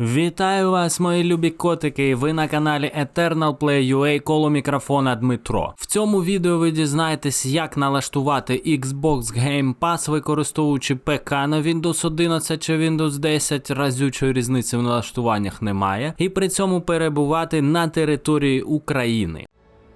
Вітаю вас, мої любі котики! Ви на каналі Eternal Play коло мікрофона Дмитро. В цьому відео ви дізнаєтесь, як налаштувати Xbox Game Pass, використовуючи ПК на Windows 11 чи Windows 10, разючої різниці в налаштуваннях немає, і при цьому перебувати на території України.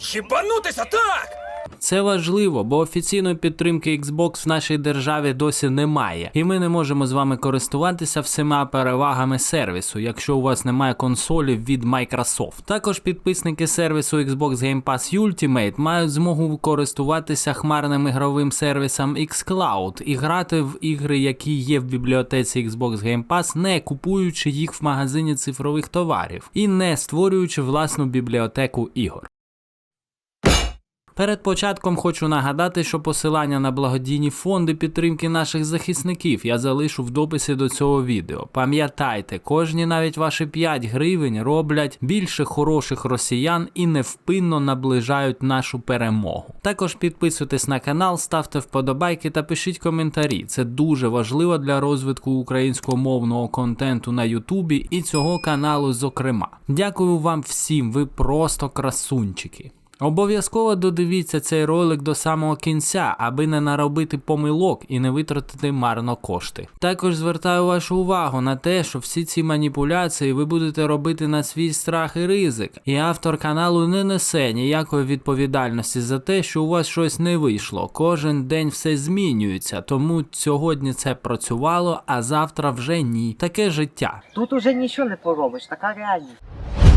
Єбанутися так! Це важливо, бо офіційної підтримки Xbox в нашій державі досі немає, і ми не можемо з вами користуватися всіма перевагами сервісу, якщо у вас немає консолі від Microsoft. Також підписники сервісу Xbox Game Pass Ultimate мають змогу користуватися хмарним ігровим сервісом xCloud і грати в ігри, які є в бібліотеці Xbox Game Pass, не купуючи їх в магазині цифрових товарів і не створюючи власну бібліотеку ігор. Перед початком хочу нагадати, що посилання на благодійні фонди підтримки наших захисників я залишу в дописі до цього відео. Пам'ятайте, кожні навіть ваші 5 гривень роблять більше хороших росіян і невпинно наближають нашу перемогу. Також підписуйтесь на канал, ставте вподобайки та пишіть коментарі. Це дуже важливо для розвитку українськомовного контенту на Ютубі і цього каналу, зокрема. Дякую вам всім, ви просто красунчики. Обов'язково додивіться цей ролик до самого кінця, аби не наробити помилок і не витратити марно кошти. Також звертаю вашу увагу на те, що всі ці маніпуляції ви будете робити на свій страх і ризик, і автор каналу не несе ніякої відповідальності за те, що у вас щось не вийшло. Кожен день все змінюється, тому сьогодні це працювало, а завтра вже ні. Таке життя. Тут уже нічого не поробиш, така реальність.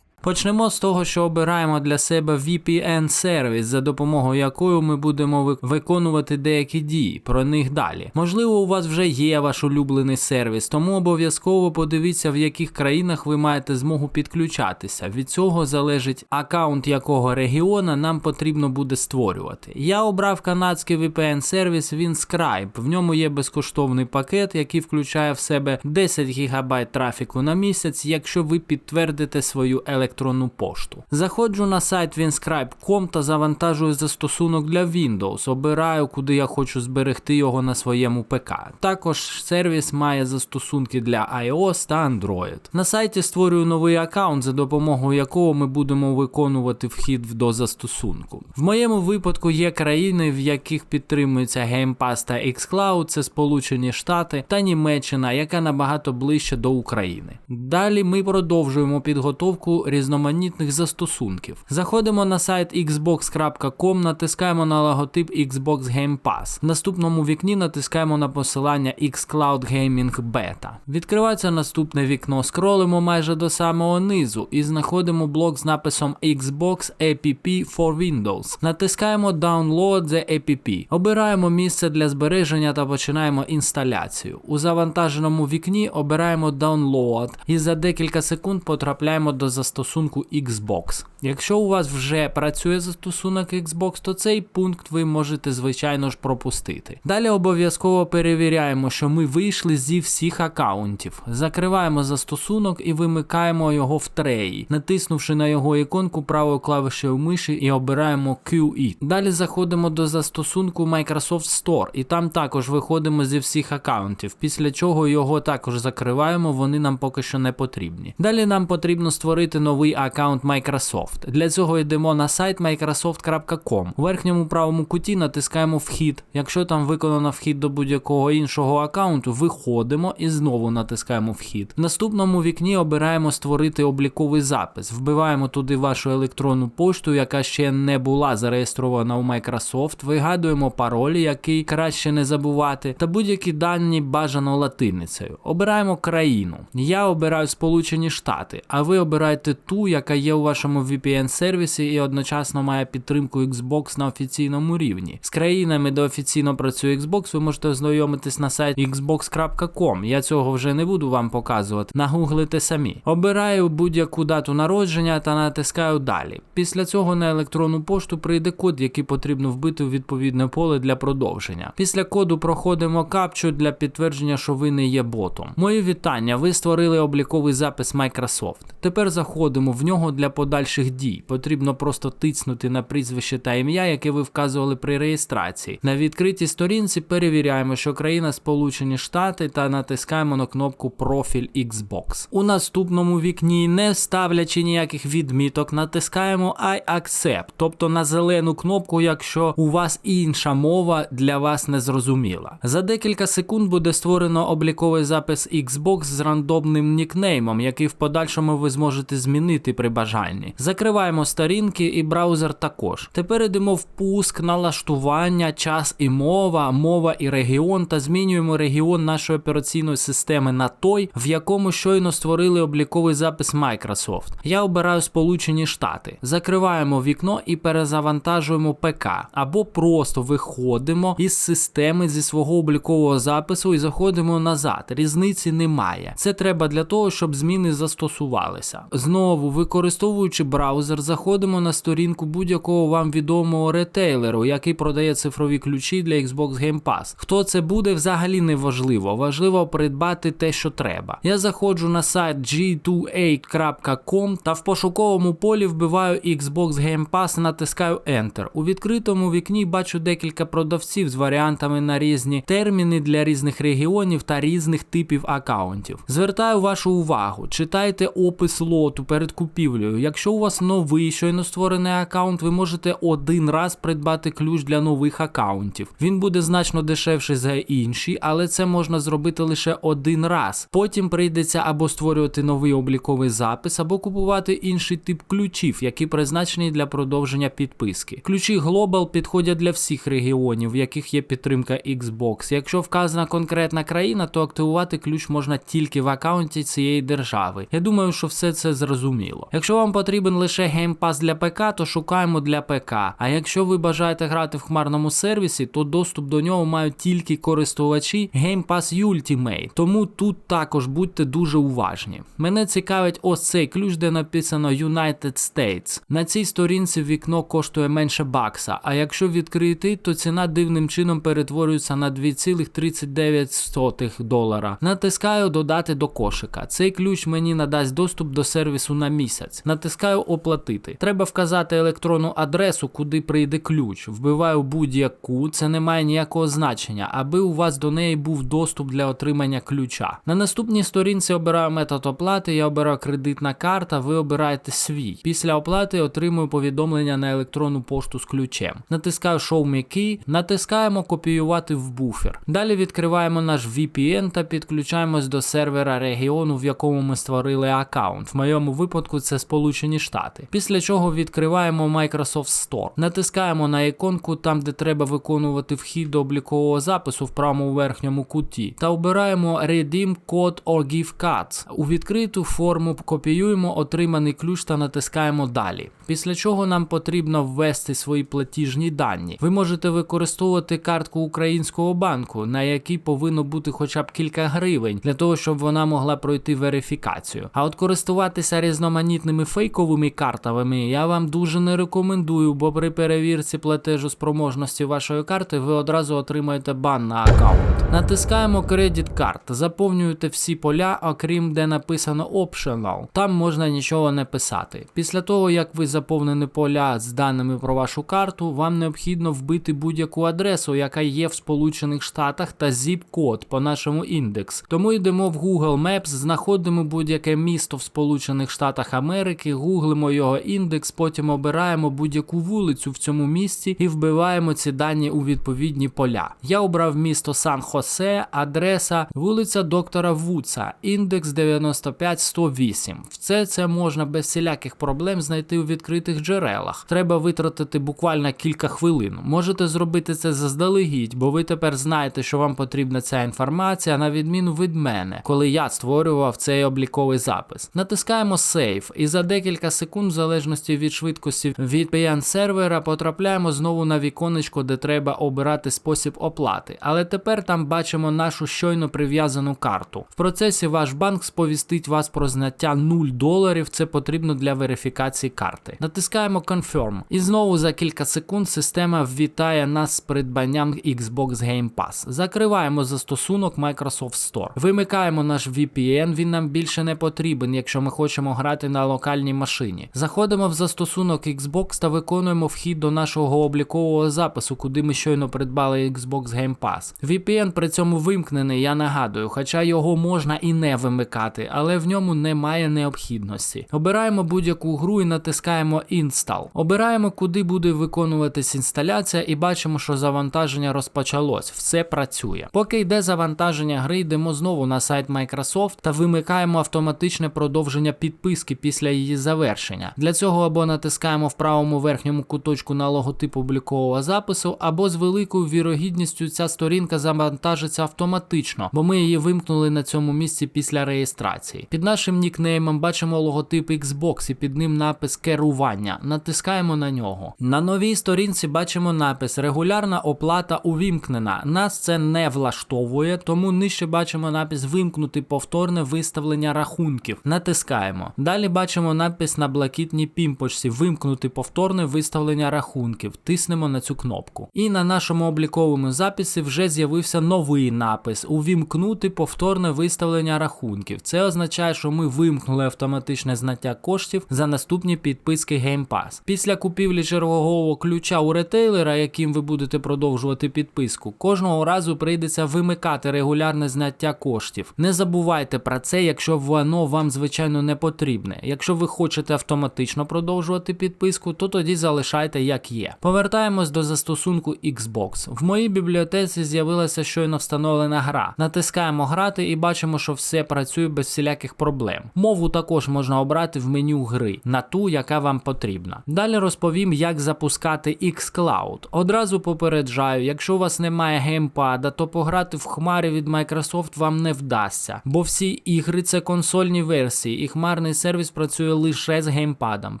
Почнемо з того, що обираємо для себе VPN-сервіс, за допомогою якої ми будемо ви- виконувати деякі дії. Про них далі. Можливо, у вас вже є ваш улюблений сервіс, тому обов'язково подивіться, в яких країнах ви маєте змогу підключатися. Від цього залежить аккаунт якого регіона нам потрібно буде створювати. Я обрав канадський VPN-сервіс Winscribe. В ньому є безкоштовний пакет, який включає в себе 10 ГБ трафіку на місяць, якщо ви підтвердите свою електронну пошту. Заходжу на сайт winscribe.com та завантажую застосунок для Windows. Обираю, куди я хочу зберегти його на своєму ПК. Також сервіс має застосунки для iOS та Android. На сайті створюю новий аккаунт, за допомогою якого ми будемо виконувати вхід до застосунку. В моєму випадку є країни, в яких підтримується Game Pass та xCloud, це Сполучені Штати та Німеччина, яка набагато ближче до України. Далі ми продовжуємо підготовку різноманітних застосунків. Заходимо на сайт xbox.com, натискаємо на логотип Xbox Game Pass. В наступному вікні натискаємо на посилання xCloud Gaming Beta. Відкривається наступне вікно, скролимо майже до самого низу і знаходимо блок з написом Xbox App for Windows. Натискаємо Download the App. Обираємо місце для збереження та починаємо інсталяцію. У завантаженому вікні обираємо Download і за декілька секунд потрапляємо до застосунку Xbox. Якщо у вас вже працює застосунок Xbox, то цей пункт ви можете звичайно ж пропустити. Далі обов'язково перевіряємо, що ми вийшли зі всіх аккаунтів. Закриваємо застосунок і вимикаємо його в треї, натиснувши на його іконку правою клавішею миші і обираємо QE. Далі заходимо до застосунку Microsoft Store і там також виходимо зі всіх аккаунтів, після чого його також закриваємо, вони нам поки що не потрібні. Далі нам потрібно створити новий аккаунт Microsoft. Для цього йдемо на сайт microsoft.com. У верхньому правому куті натискаємо вхід. Якщо там виконано вхід до будь-якого іншого аккаунту, виходимо і знову натискаємо вхід. В наступному вікні обираємо створити обліковий запис. Вбиваємо туди вашу електронну пошту, яка ще не була зареєстрована у Microsoft. Вигадуємо пароль, який краще не забувати, та будь-які дані бажано латиницею. Обираємо країну. Я обираю Сполучені Штати, а ви обираєте ту, яка є у вашому VPN-сервісі і одночасно має підтримку Xbox на офіційному рівні. З країнами, де офіційно працює Xbox, ви можете ознайомитись на сайті xbox.com. Я цього вже не буду вам показувати. Нагуглите самі. Обираю будь-яку дату народження та натискаю далі. Після цього на електронну пошту прийде код, який потрібно вбити у відповідне поле для продовження. Після коду проходимо капчу для підтвердження, що ви не є ботом. Мої вітання. Ви створили обліковий запис Microsoft. Тепер заходимо входимо в нього для подальших дій. Потрібно просто тицнути на прізвище та ім'я, яке ви вказували при реєстрації. На відкритій сторінці перевіряємо, що країна Сполучені Штати та натискаємо на кнопку Профіль Xbox. У наступному вікні, не ставлячи ніяких відміток, натискаємо I accept, тобто на зелену кнопку, якщо у вас інша мова для вас не зрозуміла. За декілька секунд буде створено обліковий запис Xbox з рандомним нікнеймом, який в подальшому ви зможете змінити при бажанні. Закриваємо сторінки і браузер також. Тепер йдемо в пуск, налаштування, час і мова, мова і регіон та змінюємо регіон нашої операційної системи на той, в якому щойно створили обліковий запис Microsoft. Я обираю Сполучені Штати. Закриваємо вікно і перезавантажуємо ПК або просто виходимо із системи зі свого облікового запису і заходимо назад. Різниці немає. Це треба для того, щоб зміни застосувалися. Знову, використовуючи браузер, заходимо на сторінку будь-якого вам відомого ретейлеру, який продає цифрові ключі для Xbox Game Pass. Хто це буде, взагалі не важливо. Важливо придбати те, що треба. Я заходжу на сайт g2a.com та в пошуковому полі вбиваю Xbox Game Pass, натискаю Enter. У відкритому вікні бачу декілька продавців з варіантами на різні терміни для різних регіонів та різних типів акаунтів. Звертаю вашу увагу, читайте опис лоту перед купівлею. Якщо у вас новий щойно створений акаунт, ви можете один раз придбати ключ для нових акаунтів. Він буде значно дешевший за інші, але це можна зробити лише один раз. Потім прийдеться або створювати новий обліковий запис, або купувати інший тип ключів, які призначені для продовження підписки. Ключі Global підходять для всіх регіонів, в яких є підтримка Xbox. Якщо вказана конкретна країна, то активувати ключ можна тільки в аккаунті цієї держави. Я думаю, що все це зрозуміло. Якщо вам потрібен лише Pass для ПК, то шукаємо для ПК. А якщо ви бажаєте грати в хмарному сервісі, то доступ до нього мають тільки користувачі Game Pass Ultimate. Тому тут також будьте дуже уважні. Мене цікавить ось цей ключ, де написано United States. На цій сторінці вікно коштує менше бакса, а якщо відкрити, то ціна дивним чином перетворюється на 2,39 долара. Натискаю додати до кошика. Цей ключ мені надасть доступ до сервісу на місяць. Натискаю оплатити. Треба вказати електронну адресу, куди прийде ключ. Вбиваю будь-яку, це не має ніякого значення, аби у вас до неї був доступ для отримання ключа. На наступній сторінці обираю метод оплати, я обираю кредитна карта, ви обираєте свій. Після оплати отримую повідомлення на електронну пошту з ключем. Натискаю Show Me Key, натискаємо копіювати в буфер. Далі відкриваємо наш VPN та підключаємось до сервера регіону, в якому ми створили аккаунт. В моєму випадку це Сполучені Штати. Після чого відкриваємо Microsoft Store. Натискаємо на іконку там, де треба виконувати вхід до облікового запису в правому верхньому куті, та обираємо Redeem Code or Give Cards. У відкриту форму копіюємо отриманий ключ та натискаємо далі. Після чого нам потрібно ввести свої платіжні дані. Ви можете використовувати картку українського банку, на якій повинно бути хоча б кілька гривень, для того, щоб вона могла пройти верифікацію. А от користуватися різноманітними фейковими картами я вам дуже не рекомендую, бо при перевірці платежу спроможності вашої карти ви одразу отримаєте бан на аккаунт. Натискаємо Credit Card, заповнюєте всі поля, окрім де написано Optional. Там можна нічого не писати. Після того, як ви заповнені поля з даними про вашу карту, вам необхідно вбити будь-яку адресу, яка є в Сполучених Штатах та zip-код по нашому індекс. Тому йдемо в Google Maps, знаходимо будь-яке місто в Сполучених Штатах Америки, гуглимо його індекс, потім обираємо будь-яку вулицю в цьому місті і вбиваємо ці дані у відповідні поля. Я обрав місто Сан-Хосе, адреса вулиця доктора Вудса, індекс 95108. Все це можна без всіляких проблем знайти у відкритих джерелах. Треба витратити буквально кілька хвилин. Можете зробити це заздалегідь, бо ви тепер знаєте, що вам потрібна ця інформація, на відміну від мене, коли я створював цей обліковий запис. Натискаємо Save і за декілька секунд, в залежності від швидкості VPN сервера, потрапляємо знову на віконечко, де треба обирати спосіб оплати. Але тепер там бачимо нашу щойно прив'язану карту. В процесі ваш банк сповістить вас про зняття 0 доларів. Це потрібно для верифікації карти. Натискаємо Confirm. І знову за кілька секунд система ввітає нас з придбанням Xbox Game Pass. Закриваємо застосунок Microsoft Store. Вимикаємо наш VPN, він нам більше не потрібен, якщо ми хочемо грати на локальній машині. Заходимо в застосунок Xbox та виконуємо вхід до нашого облікового запису, куди ми щойно придбали Xbox Game Pass. VPN при цьому вимкнений, я нагадую, хоча його можна і не вимикати, але в ньому немає необхідності. Обираємо будь-яку гру і натискаємо Install. Обираємо, куди буде виконуватись інсталяція, і бачимо, що завантаження розпочалось. Все працює. Поки йде завантаження гри, йдемо знову на сайт Microsoft та вимикаємо автоматичне продовження підписки після її завершення. Для цього або натискаємо в правому верхньому куточку на логотип облікового запису, або з великою вірогідністю ця сторінка завантажиться автоматично, бо ми її вимкнули на цьому місці після реєстрації. Під нашим нікнеймом бачимо логотип Xbox і під ним напис керування. Натискаємо на нього. На новій сторінці бачимо напис Регулярна оплата увімкнена. Нас це не влаштовує, тому нижче бачимо напис Вимкнути повторне виставлення рахунків. Натискаємо. Далі бачимо напис на блакитній пімпочці Вимкнути повторне виставлення рахунків. Тиснемо на цю кнопку. І на нашому обліковому записі вже з'явився новий напис Увімкнути повторне виставлення рахунків. Це означає, що ми вимкнули автоматичне знаття коштів за наступні підписки Game Pass. Після купівлі чергового ключа у ретейлера, яким ви будете продовжувати підписку, кожного разу прийдеться вимикати регулярне знаття коштів. Не забувайте про це, якщо воно вам звичайно не потрібне. Якщо ви хочете автоматично продовжувати підписку, то тоді залишайте як є. Повертаємось до застосунку Xbox. В моїй бібліотеці з'явилася щойно встановлена гра. Натискаємо грати і бачимо, що все працює без всіляких проблем. Мову також можна обрати в меню гри на ту, яка вам потрібна. Далі розповім, як запускати xCloud. Одразу попереджаю, якщо у вас немає геймпада, то пограти в хмарі від Microsoft вам не вдасться, бо всі ігри це консольні версії, і хмарний сервіс працює лише з геймпадом.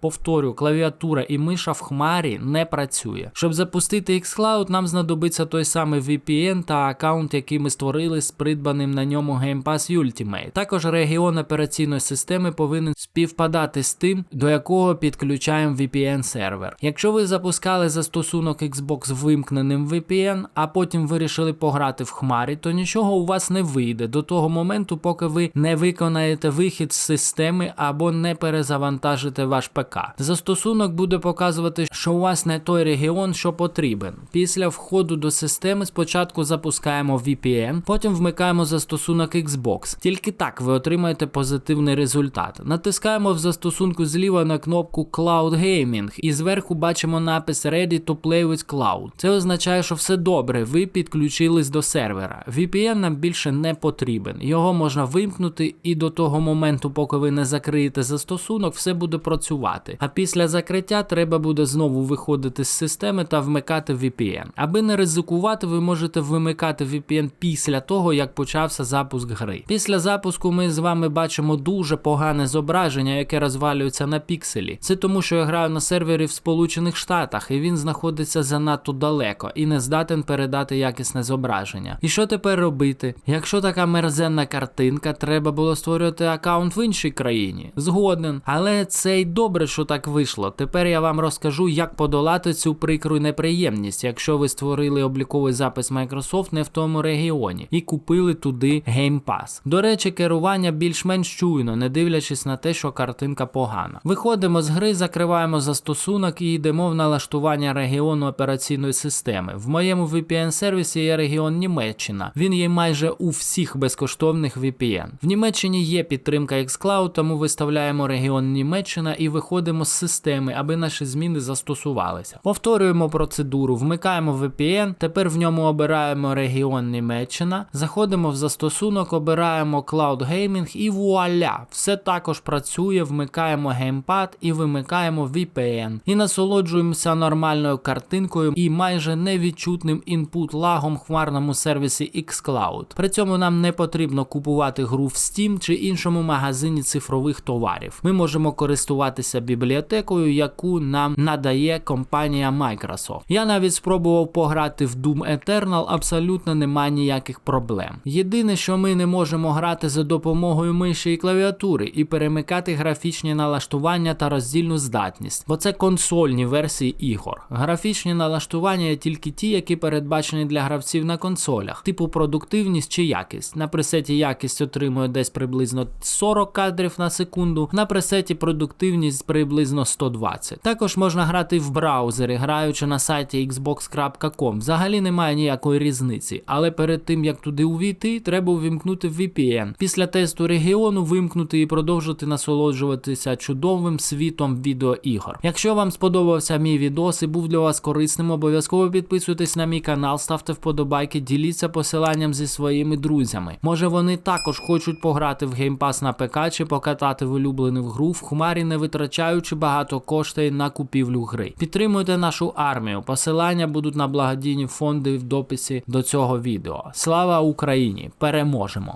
Повторю, клавіатура і миша в хмарі не працює. Щоб запустити xCloud, нам знадобиться той самий VPN та аккаунт, який ми створили з придбаним на ньому Game Pass Ultimate. Також регіон операційної системи повинен співпадати з тим, до якого підключаємо VPN сервер. Якщо ви запускали застосунок Xbox з вимкненим VPN, а потім вирішили пограти в хмарі, то нічого у вас не вийде до того моменту, поки ви не виконаєте вихід з системи або не перезавантажите ваш ПК. Застосунок буде показувати, що у вас не той регіон, що потрібен. Після входу до системи спочатку запускаємо VPN, потім вмикаємо застосунок Xbox. Тільки так ви отримаєте позитивний результат. Натискаємо в застосунку зліва на кнопку Cloud Gaming і зверху бачимо напис Ready to Play with Cloud. Це означає, що все добре, ви підключились до сервера. VPN нам більше не потрібен. Його можна вимкнути і до того моменту, поки ви не закриєте застосунок, все буде працювати. А після закриття треба буде знову виходити з системи та вмикати VPN. Аби не ризикувати, ви можете вимикати VPN після того, як почався запуск гри. Після запуску ми з вами бачимо дуже погане зображення, яке розвалюється на пікселі. Це тому, що я граю на сервері в Сполучених Штатах, і він знаходиться занадто далеко і не здатен передати якісне зображення. І що тепер робити? Якщо така мерзенна картинка, треба було створювати аккаунт в іншій країні. Згоден. Але це й добре, що так вийшло. Тепер я вам розкажу, як подолати цю прикру неприємність, якщо ви створили обліковий запис Microsoft не в тому регіоні і купили туди Game Pass. До речі, керування більш-менш чуйно, не дивлячись на те, що картинка погана. Виходимо з гри, закриваємо застосунок і йдемо в налаштування регіону операційної системи. В моєму VPN-сервісі є регіон Німеччина. Він є майже у всіх безкоштовних VPN. В Німеччині є підтримка xCloud, тому виставляємо регіон Німеччина і виходимо з системи, аби наші зміни застосувалися. Повторюємо процедуру, вмикаємо VPN, тепер в ньому обираємо регіон Німеччина, заходимо в застосунок, обираємо Cloud Gaming і вуаля! Все також працює, вмикаємо геймпад і вимикаємо VPN. І насолоджуємося нормальною картинкою і майже невідчутним інпут лагом хмарному сервісі xCloud. При цьому нам не потрібно купувати гру в Steam чи іншому магазині цифрових товарів. Ми можемо користуватися бібліотекою, яку нам надає компанія Microsoft. Я навіть спробував пограти в Doom Eternal, абсолютно немає ніяких проблем. Єдине, що ми не можемо грати за допомогою миші і клавіатури і перемикати графічні налаштування та роздільну здатність, бо це консольні версії ігор. Графічні налаштування є тільки ті, які передбачені для гравців на консолях, типу продуктивність чи якість. На пресеті якість отримує десь приблизно 40 кадрів на секунду. Секунду, на пресеті продуктивність приблизно 120. Також можна грати в браузері, граючи на сайті xbox.com. Взагалі немає ніякої різниці, але перед тим як туди увійти, треба увімкнути VPN. Після тесту регіону вимкнути і продовжити насолоджуватися чудовим світом відеоігор. Якщо вам сподобався мій відос і був для вас корисним, обов'язково підписуйтесь на мій канал, ставте вподобайки, діліться посиланням зі своїми друзями. Може вони також хочуть пограти в геймпас на ПК чи покатати в улюблену гру в хмарі, не витрачаючи багато коштей на купівлю гри. Підтримуйте нашу армію. Посилання будуть на благодійні фонди в дописі до цього відео. Слава Україні! Переможемо!